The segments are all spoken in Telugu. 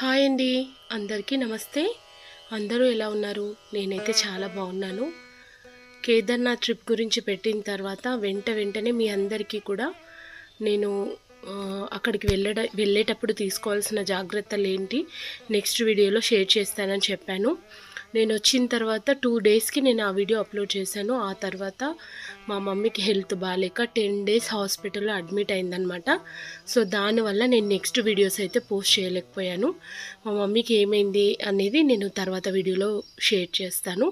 హాయ్ అండి. అందరికీ నమస్తే. అందరూ ఎలా ఉన్నారు? నేనైతే చాలా బాగున్నాను. కేదార్నాథ్ ట్రిప్ గురించి పెట్టిన తర్వాత వెంట వెంటనే మీ అందరికీ కూడా నేను అక్కడికి వెళ్ళడ వెళ్ళేటప్పుడు తీసుకోవాల్సిన జాగ్రత్తలు ఏంటి నెక్స్ట్ వీడియోలో షేర్ చేస్తానని చెప్పాను. నేను వచ్చిన తర్వాత టూ డేస్కి నేను ఆ వీడియో అప్లోడ్ చేశాను. ఆ తర్వాత మా మమ్మీకి హెల్త్ బాగాలేక టెన్ డేస్ హాస్పిటల్లో అడ్మిట్ అయిందనమాట సో దానివల్ల నేను నెక్స్ట్ వీడియోస్ అయితే పోస్ట్ చేయలేకపోయాను. మా మమ్మీకి ఏమైంది అనేది నేను తర్వాత వీడియోలో షేర్ చేస్తాను.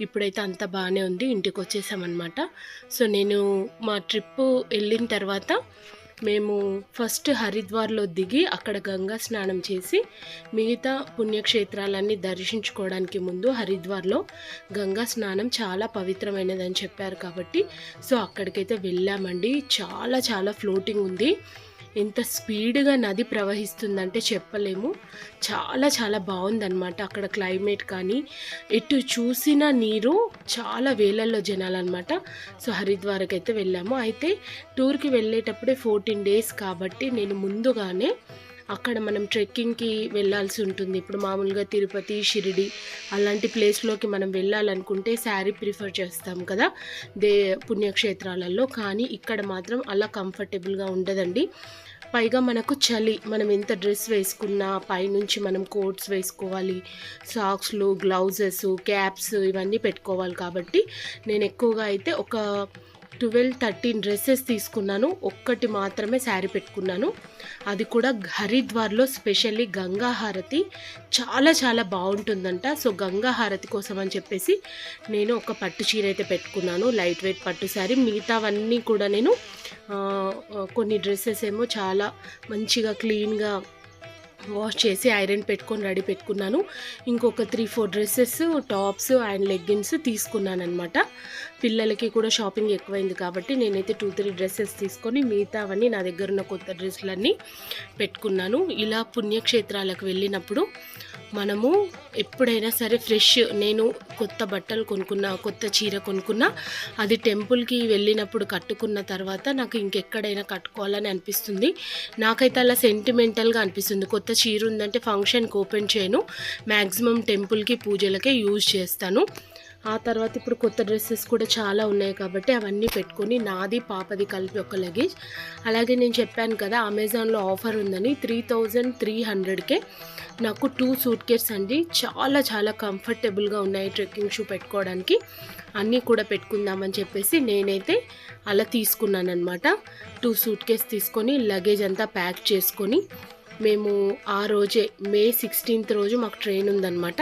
ఇప్పుడైతే అంత బాగానే ఉంది ఇంటికి వచ్చేసామన్నమాట. సో నేను మా ట్రిప్ వెళ్ళిన తర్వాత మేము ఫస్ట్ హరిద్వార్లో దిగి అక్కడ గంగా స్నానం చేసి మిగతా పుణ్యక్షేత్రాలన్నీ దర్శించుకోవడానికి ముందు హరిద్వార్లో గంగా స్నానం చాలా పవిత్రమైనదని చెప్పారు కాబట్టి సో అక్కడికైతే వెళ్ళామండి. చాలా చాలా ఫ్లోటింగ్ ఉంది. ఎంత స్పీడ్గా నది ప్రవహిస్తుందంటే చెప్పలేము. చాలా చాలా బాగుందన్నమాట అక్కడ క్లైమేట్ కానీ. ఎటు చూసిన నీరు చాలా వేలల్లో జనాలు అనమాట సో హరిద్వార్కి అయితే వెళ్ళాము. అయితే టూర్కి వెళ్ళేటప్పుడే ఫోర్టీన్ డేస్ కాబట్టి నేను ముందుగానే అక్కడ మనం ట్రెక్కింగ్కి వెళ్ళాల్సి ఉంటుంది. ఇప్పుడు మామూలుగా తిరుపతి షిరిడి అలాంటి ప్లేస్లోకి మనం వెళ్ళాలనుకుంటే శారీ ప్రిఫర్ చేస్తాం కదా దే పుణ్యక్షేత్రాలలో. కానీ ఇక్కడ మాత్రం అలా కంఫర్టబుల్గా ఉండదండి. పైగా మనకు చలి మనం ఎంత డ్రెస్ వేసుకున్నా పైనుంచి మనం కోట్స్ వేసుకోవాలి. సాక్స్లు గ్లౌజెస్ క్యాప్స్ ఇవన్నీ పెట్టుకోవాలి కాబట్టి నేను ఎక్కువగా అయితే ఒక ట్వెల్వ్ థర్టీన్ డ్రెస్సెస్ తీసుకున్నాను. ఒక్కటి మాత్రమే శారీ పెట్టుకున్నాను. అది కూడా హరిద్వార్లో స్పెషల్లీ గంగా హారతి. చాలా చాలా బాగుంటుందంట. సో గంగా హారతి కోసం అని చెప్పేసి నేను ఒక పట్టు చీర అయితే పెట్టుకున్నాను. లైట్ వెయిట్ పట్టు శారీ. మిగతావన్నీ కూడా నేను కొన్ని డ్రెస్సెస్ ఏమో చాలా మంచిగా క్లీన్గా వాష్ చేసి ఐరన్ పెట్టుకొని రెడీ పెట్టుకున్నాను. ఇంకొక three four dresses tops and leggings తీసుకున్నాను అనమాట పిల్లలకి కూడా షాపింగ్ ఎక్కువైంది కాబట్టి నేనైతే టూ త్రీ డ్రెస్సెస్ తీసుకొని మిగతావన్నీ నా దగ్గర ఉన్న కొత్త డ్రెస్సులన్నీ పెట్టుకున్నాను. ఇలా పుణ్యక్షేత్రాలకు వెళ్ళినప్పుడు మనము ఎప్పుడైనా సరే ఫ్రెష్ నేను కొత్త బట్టలు కొనుక్కున్నా కొత్త చీర కొనుక్కున్నా అది టెంపుల్కి వెళ్ళినప్పుడు కట్టుకున్న తర్వాత నాకు ఇంకెక్కడైనా కట్టుకోవాలని అనిపిస్తుంది. నాకైతే అలా సెంటిమెంటల్గా అనిపిస్తుంది. కొత్త చీర ఉందంటే ఫంక్షన్కి ఓపెన్ చేయను. మ్యాక్సిమం టెంపుల్కి పూజలకే యూజ్ చేస్తాను. ఆ తర్వాత ఇప్పుడు కొత్త డ్రెస్సెస్ కూడా చాలా ఉన్నాయి కాబట్టి అవన్నీ పెట్టుకొని నాది పాపది కలిపి ఒక లగేజ్. అలాగే నేను చెప్పాను కదా అమెజాన్లో ఆఫర్ ఉందని త్రీ థౌజండ్ త్రీ హండ్రెడ్కే. నాకు టూ సూట్ కేస్ అండి. చాలా చాలా కంఫర్టబుల్గా ఉన్నాయి ట్రెక్కింగ్ షూ పెట్టుకోవడానికి. అన్నీ కూడా పెట్టుకుందామని చెప్పేసి నేనైతే అలా తీసుకున్నాను అనమాట టూ సూట్ కేస్ తీసుకొని లగేజ్ అంతా ప్యాక్ చేసుకొని మేము ఆ రోజే మే సిక్స్టీన్త్ రోజు మాకు ట్రైన్ ఉందన్నమాట.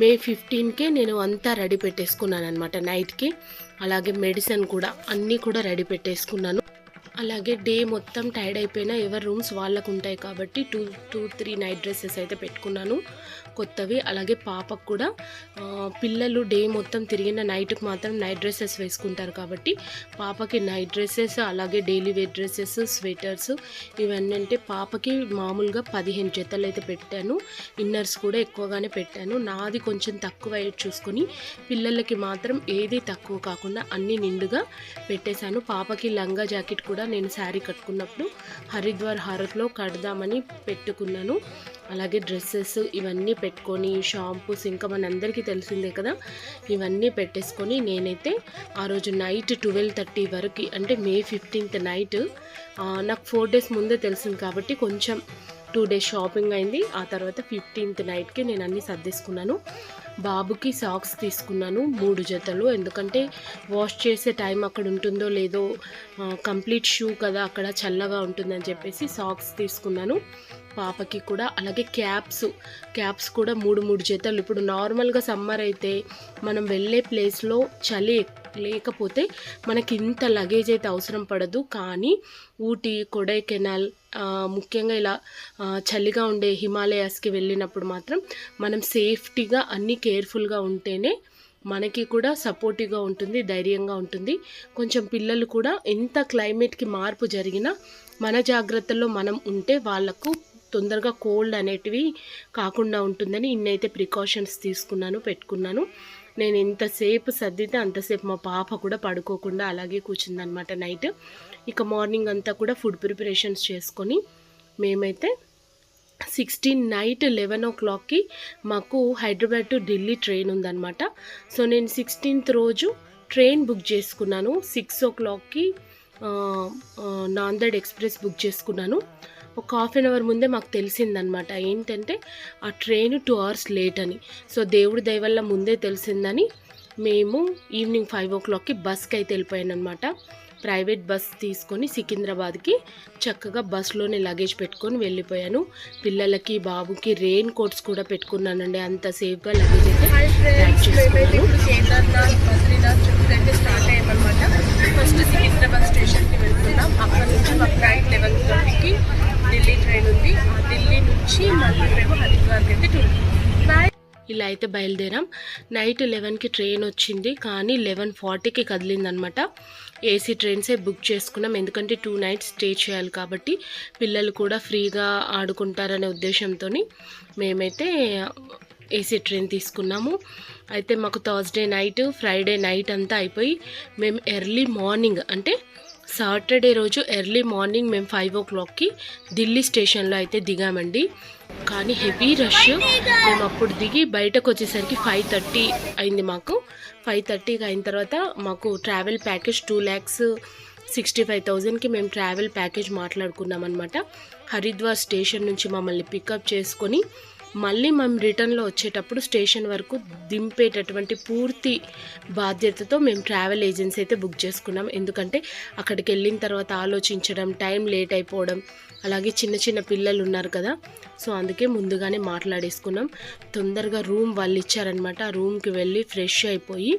మే ఫిఫ్టీన్కే నేను అంతా రెడీ పెట్టేసుకున్నాను అనమాట నైట్కి అలాగే మెడిసిన్ కూడా అన్నీ కూడా రెడీ పెట్టేసుకున్నాను. అలాగే డే మొత్తం టైర్డ్ అయిపోయినా ఎవరి రూమ్స్ వాళ్ళకు ఉంటాయి కాబట్టి two two three night dresses అయితే పెట్టుకున్నాను. కొత్తవి. అలాగే పాపకు కూడా పిల్లలు డే మొత్తం తిరిగిన నైట్కి మాత్రం నైట్ డ్రెస్సెస్ వేసుకుంటారు కాబట్టి పాపకి నైట్ డ్రెస్సెస్ అలాగే డైలీ వేర్ డ్రెస్సెస్ స్వెటర్స్ ఇవన్నీ అంటే పాపకి మామూలుగా పదిహేను జతలు అయితే పెట్టాను. ఇన్నర్స్ కూడా ఎక్కువగానే పెట్టాను. నాది కొంచెం తక్కువ చూసుకొని పిల్లలకి మాత్రం ఏది తక్కువ కాకుండా అన్ని నిండుగా పెట్టేశాను. పాపకి లంగా జాకెట్ కూడా నేను శారీ కట్టుకున్నప్పుడు హరిద్వార్ హారత్లో కడదామని పెట్టుకున్నాను. అలాగే డ్రెస్సెస్ ఇవన్నీ పెట్టుకొని షాంపూస్ ఇంకా మన అందరికీ తెలిసిందే కదా. ఇవన్నీ పెట్టేసుకొని నేనైతే ఆ రోజు నైట్ ట్వెల్వ్ థర్టీ వరకు అంటే మే ఫిఫ్టీన్త్ నైట్ నాకు ఫోర్ డేస్ ముందే తెలిసింది కాబట్టి కొంచెం టూ డేస్ షాపింగ్ అయింది. ఆ తర్వాత ఫిఫ్టీన్త్ నైట్కి నేను అన్నీ సర్దేసుకున్నాను. బాబుకి సాక్స్ తీసుకున్నాను మూడు జతలు. ఎందుకంటే వాష్ చేసే టైం అక్కడ ఉంటుందో లేదో కంప్లీట్ షూ కదా అక్కడ చల్లగా ఉంటుందని చెప్పేసి సాక్స్ తీసుకున్నాను. పాపకి కూడా అలాగే క్యాప్స్ క్యాప్స్ కూడా మూడు మూడు జతలు. ఇప్పుడు నార్మల్గా సమ్మర్ అయితే మనం వెళ్ళే ప్లేస్లో చలి లేకపోతే మనకి ఇంత లగేజ్ అయితే అవసరం పడదు. కానీ ఊటీ కొడైకెనాల్ ముఖ్యంగా ఇలా చలిగా ఉండే హిమాలయాస్కి వెళ్ళినప్పుడు మాత్రం మనం సేఫ్టీగా అన్నీ కేర్ఫుల్గా ఉంటేనే మనకి కూడా సపోర్టివ్గా ఉంటుంది ధైర్యంగా ఉంటుంది. కొంచెం పిల్లలు కూడా ఎంత క్లైమేట్కి మార్పు జరిగినా మన జాగ్రత్తల్లో మనం ఉంటే వాళ్ళకు తొందరగా కోల్డ్ అనేటివి కాకుండా ఉంటుందని ఇన్నైతే ప్రికాషన్స్ తీసుకున్నాను పెట్టుకున్నాను. నేను ఎంతసేపు సర్దితే అంతసేపు మా పాప కూడా పడుకోకుండా అలాగే కూర్చుందనమాట నైట్. ఇక మార్నింగ్ అంతా కూడా ఫుడ్ ప్రిపరేషన్స్ చేసుకొని మేమైతే సిక్స్టీన్ నైట్ లెవెన్ ఓ క్లాక్కి మాకు హైదరాబాద్ టు ఢిల్లీ ట్రైన్ ఉందన్నమాట. సో నేను సిక్స్టీన్త్ రోజు ట్రైన్ బుక్ చేసుకున్నాను. సిక్స్ ఓ క్లాక్కి నాందేడ్ ఎక్స్ప్రెస్ బుక్ చేసుకున్నాను. ఒక హాఫ్ అన్ అవర్ ముందే మాకు తెలిసిందనమాట ఏంటంటే ఆ ట్రైన్ టూ అవర్స్ లేట్ అని. సో దేవుడి దయ వల్ల ముందే తెలిసిందని మేము ఈవినింగ్ ఫైవ్ ఓ క్లాక్కి బస్కి అయితే వెళ్ళిపోయాను అనమాట ప్రైవేట్ బస్ తీసుకొని సికింద్రాబాద్కి చక్కగా బస్లోనే లగేజ్ పెట్టుకొని వెళ్ళిపోయాను. పిల్లలకి బాబుకి రెయిన్ కోట్స్ కూడా పెట్టుకున్నానండి. అంత సేఫ్గా లగేజ్ ప్యాక్ చేసుకున్నాను. బద్రీనాథ్ ట్రిప్ అయితే స్టార్ట్ అయ్యామన్నమాట. ఫస్ట్ సికింద్రాబాద్ స్టేషన్కి వెళ్తున్నాం. అక్కడ నుంచి మాకు నైట్ లెవెన్ థర్టీకి ఢిల్లీ ట్రైన్ ఉంది ఆ ఢిల్లీ నుంచి మళ్ళీ మేము అయితే టూర్ ఇలా అయితే బయలుదేరాం. నైట్ లెవెన్కి ట్రైన్ వచ్చింది కానీ లెవెన్ ఫార్టీకి కదిలిందనమాట. ఏసీ ట్రైన్సే బుక్ చేసుకున్నాం ఎందుకంటే టూ నైట్స్ స్టే చేయాలి కాబట్టి పిల్లలు కూడా ఫ్రీగా ఆడుకుంటారనే ఉద్దేశంతో మేమైతే ఏసీ ట్రైన్ తీసుకున్నాము. అయితే మాకు థర్స్డే నైట్ ఫ్రైడే నైట్ అంతా అయిపోయి మేము ఎర్లీ మార్నింగ్ అంటే సాటర్డే రోజు ఎర్లీ మార్నింగ్ మేము ఫైవ్ ఓ క్లాక్కి ఢిల్లీ స్టేషన్లో అయితే దిగామండి. కానీ హెవీ రష్. మేము అప్పుడు దిగి బయటకు వచ్చేసరికి ఫైవ్ థర్టీ అయింది మాకు. ఫైవ్ థర్టీకి అయిన తర్వాత మాకు travel package two lakhs sixty five థౌజండ్కి మేము ట్రావెల్ ప్యాకేజ్ మాట్లాడుకున్నాం అనమాట హరిద్వార్ స్టేషన్ నుంచి మమ్మల్ని పికప్ చేసుకొని మళ్ళీ మేము రిటర్న్లో వచ్చేటప్పుడు స్టేషన్ వరకు దింపేటటువంటి పూర్తి బాధ్యతతో మేము ట్రావెల్ ఏజెన్సీ అయితే బుక్ చేసుకున్నాం. ఎందుకంటే అక్కడికి వెళ్ళిన తర్వాత ఆలోచించడం టైం లేట్ అయిపోవడం అలాగే చిన్న చిన్న పిల్లలు ఉన్నారు కదా. సో అందుకే ముందుగానే మాట్లాడేసుకున్నాం. తొందరగా రూమ్ వాళ్ళు ఇచ్చారనమాట ఆ రూమ్కి వెళ్ళి ఫ్రెష్ అయిపోయి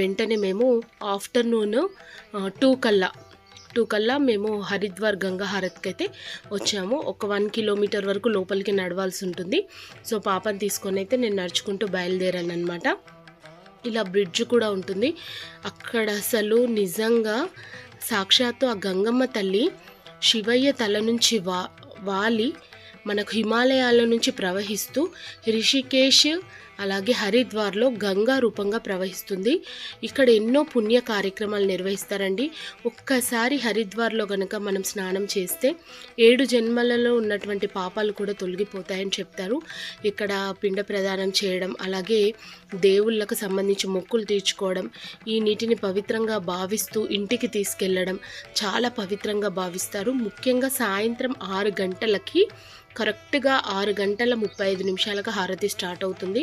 వెంటనే మేము ఆఫ్టర్నూన్ టూ కల్లా టూ కల్లా మేము హరిద్వార్ గంగా హారత్కి అయితే వచ్చాము. ఒక వన్ కిలోమీటర్ వరకు లోపలికి నడవాల్సి ఉంటుంది. సో పాపని తీసుకొని అయితే నేను నడుచుకుంటూ బయలుదేరాను అనమాట ఇలా బ్రిడ్జ్ కూడా ఉంటుంది. అక్కడ అసలు నిజంగా సాక్షాత్తు ఆ గంగమ్మ తల్లి శివయ్య తల నుంచి వా వాలి మనకు హిమాలయాల నుంచి ప్రవహిస్తూ రిషికేష్ అలాగే హరిద్వార్లో గంగా రూపంగా ప్రవహిస్తుంది. ఇక్కడ ఎన్నో పుణ్య కార్యక్రమాలు నిర్వహిస్తారండి. ఒక్కసారి హరిద్వార్లో గనక మనం స్నానం చేస్తే ఏడు జన్మలలో ఉన్నటువంటి పాపాలు కూడా తొలగిపోతాయని చెప్తారు. ఇక్కడ పిండ ప్రదానం చేయడం అలాగే దేవుళ్ళకు సంబంధించి మొక్కులు తీర్చుకోవడం ఈ నీటిని పవిత్రంగా భావిస్తూ ఇంటికి తీసుకెళ్ళడం చాలా పవిత్రంగా భావిస్తారు. ముఖ్యంగా సాయంత్రం ఆరు గంటలకి కరెక్ట్గా ఆరు గంటల ముప్పై ఐదు నిమిషాలకు హారతి స్టార్ట్ అవుతుంది.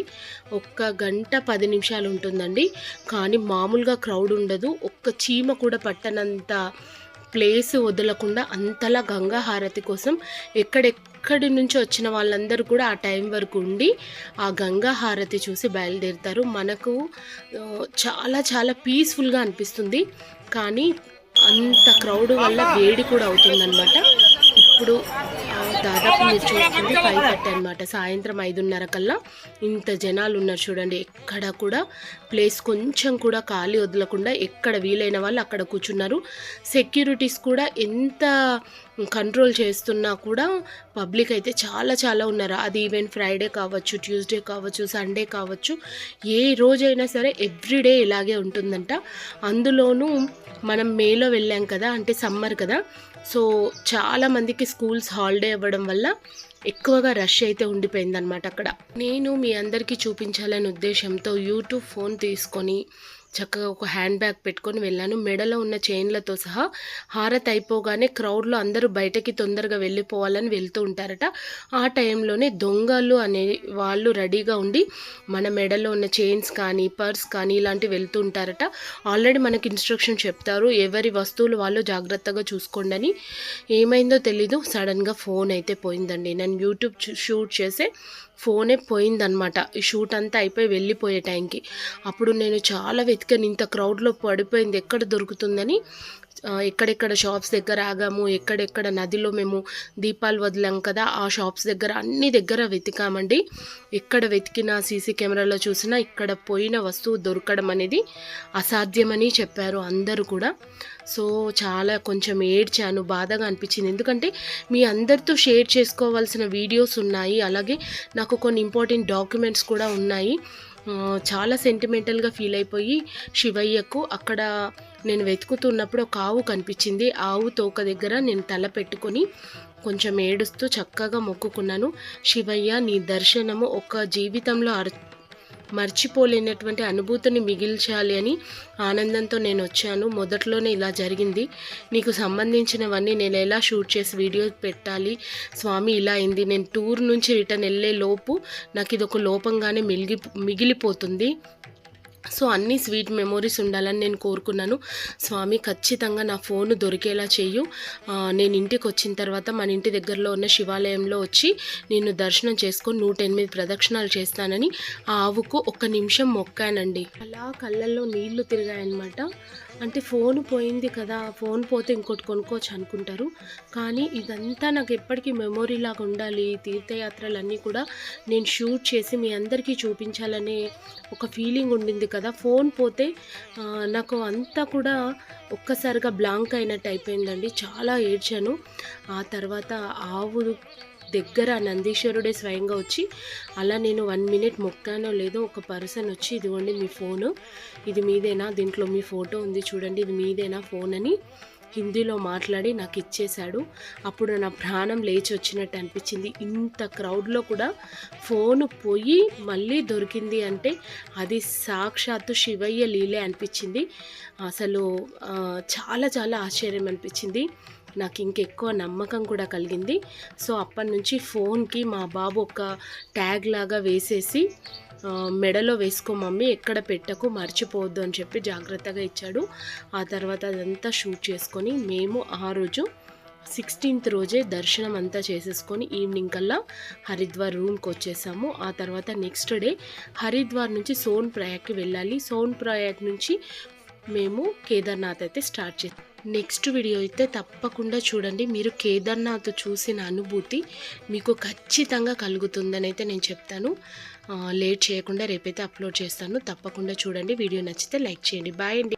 ఒక్క గంట పది నిమిషాలు ఉంటుందండి. కానీ మామూలుగా క్రౌడ్ ఉండదు. ఒక్క చీమ కూడా పట్టనంత ప్లేస్ వదలకుండా అంతలా గంగా హారతి కోసం ఎక్కడెక్కడి నుంచి వచ్చిన వాళ్ళందరూ కూడా ఆ టైం వరకు ఉండి ఆ గంగా హారతి చూసి బయలుదేరుతారు. మనకు చాలా చాలా పీస్ఫుల్గా అనిపిస్తుంది. కానీ అంత క్రౌడ్ వల్ల వేడి కూడా అవుతుందన్నమాట. ఇప్పుడు దాదాపు మీరు చూస్తుంది ఫైవ్ థర్టీ అనమాట సాయంత్రం ఐదున్నర కల్లా ఇంత జనాలు ఉన్నారు చూడండి. ఎక్కడ కూడా ప్లేస్ కొంచెం కూడా ఖాళీ వదలకుండా ఎక్కడ వీలైన వాళ్ళు అక్కడ కూర్చున్నారు. సెక్యూరిటీస్ కూడా ఎంత కంట్రోల్ చేస్తున్నా కూడా పబ్లిక్ అయితే చాలా చాలా ఉన్నారు. అది ఈవెన్ ఫ్రైడే కావచ్చు ట్యూస్డే కావచ్చు సండే కావచ్చు ఏ రోజైనా సరే ఎవ్రీడే ఇలాగే ఉంటుందంట. అందులోనూ మనం మేలో వెళ్ళాం కదా అంటే సమ్మర్ కదా సో చాలా మందికి స్కూల్స్ హాలిడే అవ్వడం వల్ల ఎక్కువగా రష్ అయితే ఉండిపోయిందనమాట అక్కడ. నేను మీ అందరికీ చూపించాలనే ఉద్దేశంతో యూట్యూబ్ ఫోన్ తీసుకొని చక్కగా ఒక హ్యాండ్ బ్యాగ్ పెట్టుకొని వెళ్ళాను. మెడలో ఉన్న చైన్లతో సహా హారత్ అయిపోగానే క్రౌడ్లో అందరూ బయటకి తొందరగా వెళ్ళిపోవాలని వెళ్తూ ఉంటారట. ఆ టైంలోనే దొంగలు అనే వాళ్ళు రెడీగా ఉండి మన మెడలో ఉన్న చైన్స్ కానీ పర్స్ కానీ ఇలాంటివి వెళ్తూ ఉంటారట. ఆల్రెడీ మనకి ఇన్స్ట్రక్షన్ చెప్తారు. ఎవరి వస్తువులు వాళ్ళు జాగ్రత్తగా చూసుకోండి అని. ఏమైందో తెలీదు. సడన్గా ఫోన్ అయితే పోయిందండి. నేను యూట్యూబ్ షూట్ చేసే ఫోనే పోయిందనమాట ఈ షూట్ అంతా అయిపోయి వెళ్ళిపోయే టైంకి. అప్పుడు నేను చాలా వెతికాను ఇంత క్రౌడ్లో పడిపోయింది. ఎక్కడ దొరుకుతుందని ఎక్కడెక్కడ షాప్స్ దగ్గర ఆగాము ఎక్కడెక్కడ నదిలో మేము దీపాలు వదిలాం కదా ఆ షాప్స్ దగ్గర అన్ని దగ్గర వెతికామండి. ఎక్కడ వెతికినా సీసీ కెమెరాలో చూసినా ఇక్కడ పోయిన వస్తువు దొరకడం అనేది అసాధ్యమని చెప్పారు అందరూ కూడా. సో చాలా కొంచెం ఏడ్చాను బాధగా అనిపించింది. ఎందుకంటే మీ అందరితో షేర్ చేసుకోవాల్సిన వీడియోస్ ఉన్నాయి. అలాగే నాకు కొన్ని ఇంపార్టెంట్ డాక్యుమెంట్స్ కూడా ఉన్నాయి. చాలా సెంటిమెంటల్గా ఫీల్ అయిపోయి శివయ్యకు అక్కడ నేను వెతుకుతున్నప్పుడు ఒక ఆవు కనిపించింది. ఆవు తోక దగ్గర నేను తల పెట్టుకొని కొంచెం ఏడుస్తూ చక్కగా మొక్కుకున్నాను. శివయ్య నీ దర్శనము ఒక జీవితంలో అర్ మర్చిపోలేనటువంటి అనుభూతిని మిగిల్చాలి అని ఆనందంతో నేను వచ్చాను. మొదట్లోనే ఇలా జరిగింది. నీకు సంబంధించినవన్నీ నేను ఎలా షూట్ చేసి వీడియో పెట్టాలి? స్వామి ఇలా అయింది. నేను టూర్ నుంచి రిటర్న్ వెళ్ళే లోపు నాకు ఇది ఒక లోపంగానే మిగిలి మిగిలిపోతుంది. సో అన్ని స్వీట్ మెమోరీస్ ఉండాలని నేను కోరుకున్నాను. స్వామి ఖచ్చితంగా నా ఫోన్ దొరికేలా చెయ్యు. నేను ఇంటికి వచ్చిన తర్వాత మన ఇంటి దగ్గరలో ఉన్న శివాలయంలో వచ్చి నేను దర్శనం చేసుకొని నూట ఎనిమిది ప్రదక్షిణాలు చేస్తానని ఆ ఆవుకు ఒక్క నిమిషం మొక్కానండి. అలా కళ్ళల్లో నీళ్ళు తిరిగాయన్నమాట. అంటే ఫోన్ పోయింది కదా ఫోన్ పోతే ఇంకోటి కొనుక్కోవచ్చు అనుకుంటారు. కానీ ఇదంతా నాకు ఎప్పటికీ మెమొరీ లాగా ఉండాలి. తీర్థయాత్రలన్నీ కూడా నేను షూట్ చేసి మీ అందరికీ చూపించాలనే ఒక ఫీలింగ్ ఉండింది కదా. ఫోన్ పోతే నాకు అంతా కూడా ఒక్కసారిగా బ్లాంక్ అయినట్టు అయిపోయిందండి. చాలా ఏడ్చాను. ఆ తర్వాత ఆవు దగ్గర నందీశ్వరుడే స్వయంగా వచ్చి అలా నేను వన్ మినిట్ మొక్కానో లేదో ఒక పర్సన్ వచ్చి ఇదిగోండి మీ ఫోను. ఇది మీదేనా? దీంట్లో మీ ఫోటో ఉంది చూడండి ఇది మీదేనా ఫోన్ అని హిందీలో మాట్లాడి నాకు ఇచ్చేశాడు. అప్పుడు నా ప్రాణం లేచి వచ్చినట్టు అనిపించింది. ఇంత క్రౌడ్లో కూడా ఫోన్ పోయి మళ్ళీ దొరికింది అంటే అది సాక్షాత్తు శివయ్య లీలే అనిపించింది. అసలు చాలా చాలా ఆశ్చర్యం అనిపించింది. నాకు ఇంకెక్కువ నమ్మకం కూడా కలిగింది. సో అప్పటి నుంచి ఫోన్కి మా బాబు ఒక ట్యాగ్ లాగా వేసేసి మెడలో వేసుకో మమ్మీ ఎక్కడ పెట్టకు మర్చిపోవద్దు అని చెప్పి జాగ్రత్తగా ఇచ్చాడు. ఆ తర్వాత అదంతా షూట్ చేసుకొని మేము ఆ రోజు సిక్స్టీన్త్ రోజే దర్శనం అంతా చేసేసుకొని ఈవినింగ్ కల్లా హరిద్వార్ రూమ్కి వచ్చేసాము. ఆ తర్వాత నెక్స్ట్ డే హరిద్వార్ నుంచి సోన్ ప్రయాగ్కి వెళ్ళాలి. సోన్ ప్రయాగ్ నుంచి మేము కేదార్నాథ్ అయితే స్టార్ట్ చేసాం నెక్స్ట్ వీడియో అయితే తప్పకుండా చూడండి. మీరు కేదార్నాథ్ చూసిన అనుభూతి మీకు ఖచ్చితంగా కలుగుతుందని అయితే నేను చెప్తాను. లేట్ చేయకుండా రేపైతే అప్లోడ్ చేస్తాను. తప్పకుండా చూడండి. వీడియో నచ్చితే లైక్ చేయండి. బాయ్ అండి.